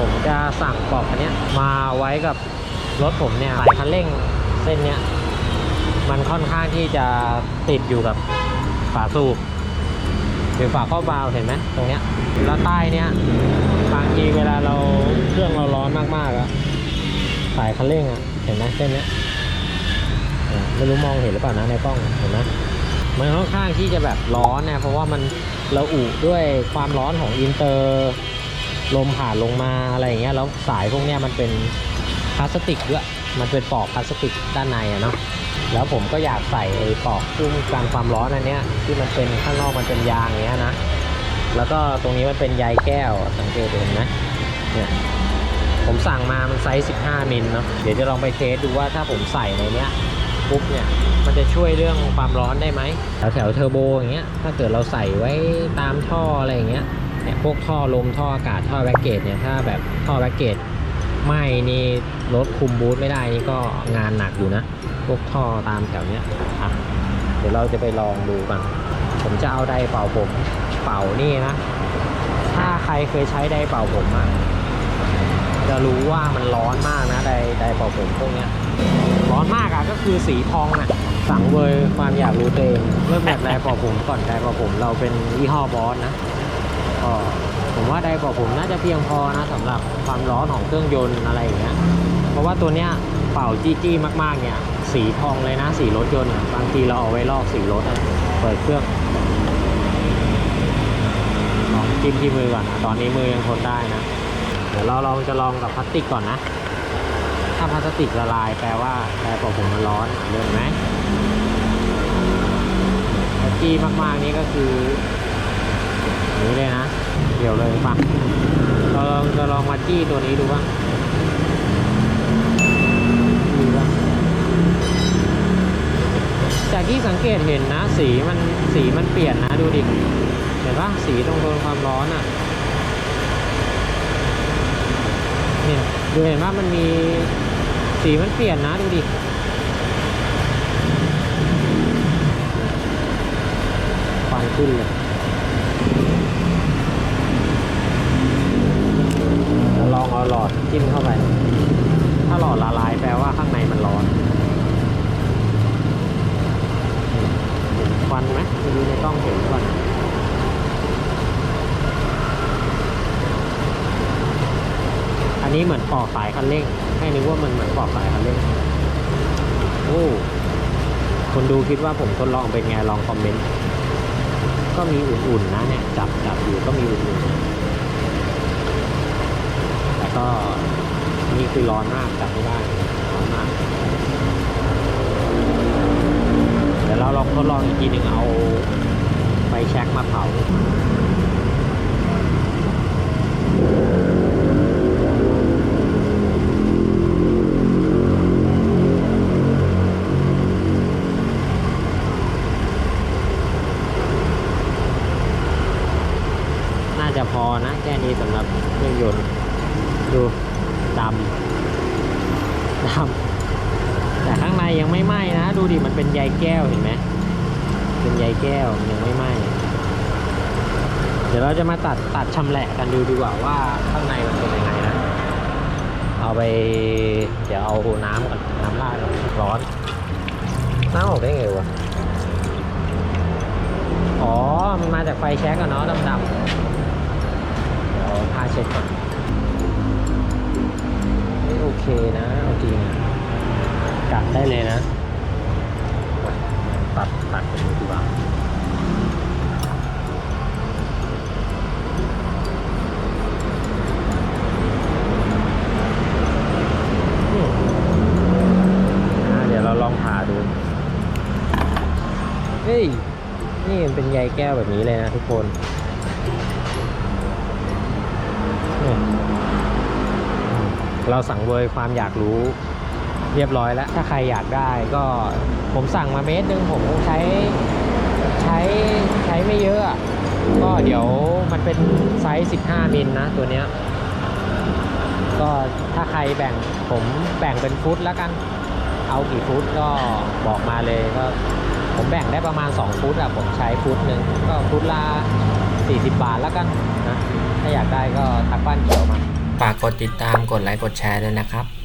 ผมจะสั่งปลอกอันนี้มาไว้กับรถผมเนี่ยสายคันเร่งเส้นเนี้ยมันค่อนข้างที่จะติดอยู่กับฝาสูบหรือฝาครอบวาล์วเห็นไหมตรงเนี้ยแล้วใต้เนี้ยบางทีเวลาเราเครื่องเราร้อนมากๆอะสายคันเร่งอะเห็นไหมเส้นเนี้ยไม่รู้มองเห็นหรือเปล่านะในกล้องเห็นไหมมันค่อนข้างที่จะแบบร้อนนี่ยเพราะว่ามันระอุด้วยความร้อนของอินเตอร์ ลมผ่านลงมาอะไรอย่างเงี้ยแล้วสายพวกเนี้ยมันเป็นพลาสติกด้วยมันเป็นปอกพลาสติกด้านในอะเนาะแล้วผมก็อยากใส่ไอ้ปอกคุ้มกันความร้อนอันเนี้ยที่มันเป็นข้างนอกมันเป็นยางอย่างเงี้ยนะแล้วก็ตรงนี้มันเป็นใยแก้วสังเกตเห็นไหมเนี่ยผมสั่งมามันไซส์ 15 มิลเนาะเดี๋ยวจะลองไปเทสดูว่าถ้าผมใส่ในเนี้ยปุ๊บเนี่ยมันจะช่วยเรื่องความร้อนได้ไหมแถวแถวเทอร์โบอย่างเงี้ยถ้าเกิดเราใส่ไว้ตามท่ออะไรอย่างเงี้ย เนี่ยพวกท่อลมท่ออากาศท่อแวกเกตเนี่ยถ้าแบบท่อแวกเกตไหม่นี่รถคุมบูทไม่ได้นี่ก็งานหนักอยู่นะพวกท่อตามแถวเนี้ยอะเดี๋ยวเราจะไปลองดูกัน ผมจะเอาไดเป่าผมเป่านี่นะ ถ้าใครเคยใช้ไดเป่าผมอะจะรู้ว่ามันร้อนมากนะไดไดเป่าผมพวกเนี้ยร้อนมากอะก็คือสีพองอะสั่งเวยความอยากรู้ตัวเองเริ่มจากไดเป่าผมก่อนไดเป่าผมเราเป็นยี่ห้อบอสนะ ก็ผมว่าไดร์เป่าผมน่าจะเพียงพอนะสำหรับความร้อนของเครื่องยนต์อะไรอย่างเงี้ยเพราะว่าตัวเนี้ยเป่าจี้จี้มากๆเนี่ยสีทองเลยนะสีรถยนต์บางทีเราเอาไว้ลอกสีรถอะเปิดเครื่องลองจิ้มที่มือก่อนนะตอนนี้มือยังทนได้นะเดี๋ยวเราลองจะลองกับพลาสติกก่อนนะ ถ้าพลาสติกละลายแปลว่าไดร์เป่าผมมันร้อนเห็นไหมจี้มากๆนี่ก็คือนี้เลยนะ เดี๋ยวเลยป่ะเราลองจะลองมาจี้ตัวนี้ดูบ้างดูบ้างจากที่สังเกตเห็นนะ สีมันสีมันเปลี่ยนนะดูดิเห็นปะสีตรงโดนความร้อนอะเนี่ยดูเห็นว่ามันมีสีมันเปลี่ยนนะดูดิควันขึ้นเลย หลอดจิ้มเข้าไป ถ้าหลอดละลายแปลว่าข้างในมันร้อนเห็นควันไหมไม่รู้ในกล้องเห็นก่อนอันนี้เหมือนปอกสายคันเร่ง ให้นึกว่ามันเหมือนปอกสายคันเร่งโอ้คนดูคิดว่าผมทดลองเป็นไงลองคอมเมนต์ ก็มีอุ่นๆนะเนี่ย จับจับอยู่ก็มีอุ่นๆ แต่ก็นี่ คือร้อนมากจับไม่ได้ร้อนมากเดี๋ยวเราลองทดลองอีกทีหนึ่งเอาไฟแช็กมาเผาน่าจะพอนะ แค่นี้สำหรับเครื่องยนต์ดู ดำดำแต่ข้างในยังไม่ไหม้นะ ดูดิมันเป็นใยแก้วเห็นไหมเป็นใยแก้วยังไม่ไหม้เดี๋ยวเราจะมาตัดตัดชำแหละกันดูดีกว่าว่าข้างในมันเป็นยังไงนะ เอาไปเดี๋ยวเอาน้ำก่อนน้ำราดก่อนร้อน น้ำออกได้ไงวะอ๋อ มันมาจากไฟแช็กอะเนาะดำๆเดี๋ยวเอาผ้าเช็ดก่อน เคนะเอาจริงอะกัดได้เลยนะตัดตัดกันดีกว่าอืมอ่าเดี๋ยวเราลองผ่าดู เฮ้ย นี่มันเป็นใยแก้วแบบนี้เลยนะทุกคน เราสั่งเวยความอยากรู้ เรียบร้อยแล้ว ถ้าใครอยากได้ก็ผมสั่งมาเมตรหนึ่งผมใช้ใช้ใช้ไม่เยอะ ก็เดี๋ยวมันเป็นไซส์ 15 มิลนะตัวเนี้ยก็ถ้าใครแบ่งผมแบ่งเป็นฟุตแล้วกัน เอากี่ฟุตก็บอกมาเลยก็ผมแบ่งได้ประมาณ 2 ฟุตอะผมใช้ฟุตหนึ่งก็ฟุตละ40 บาทแล้วกันนะถ้าอยากได้ก็ทักบ้านเขียวมา ฝากกดติดตามกดไลค์กดแชร์ด้วยนะครับ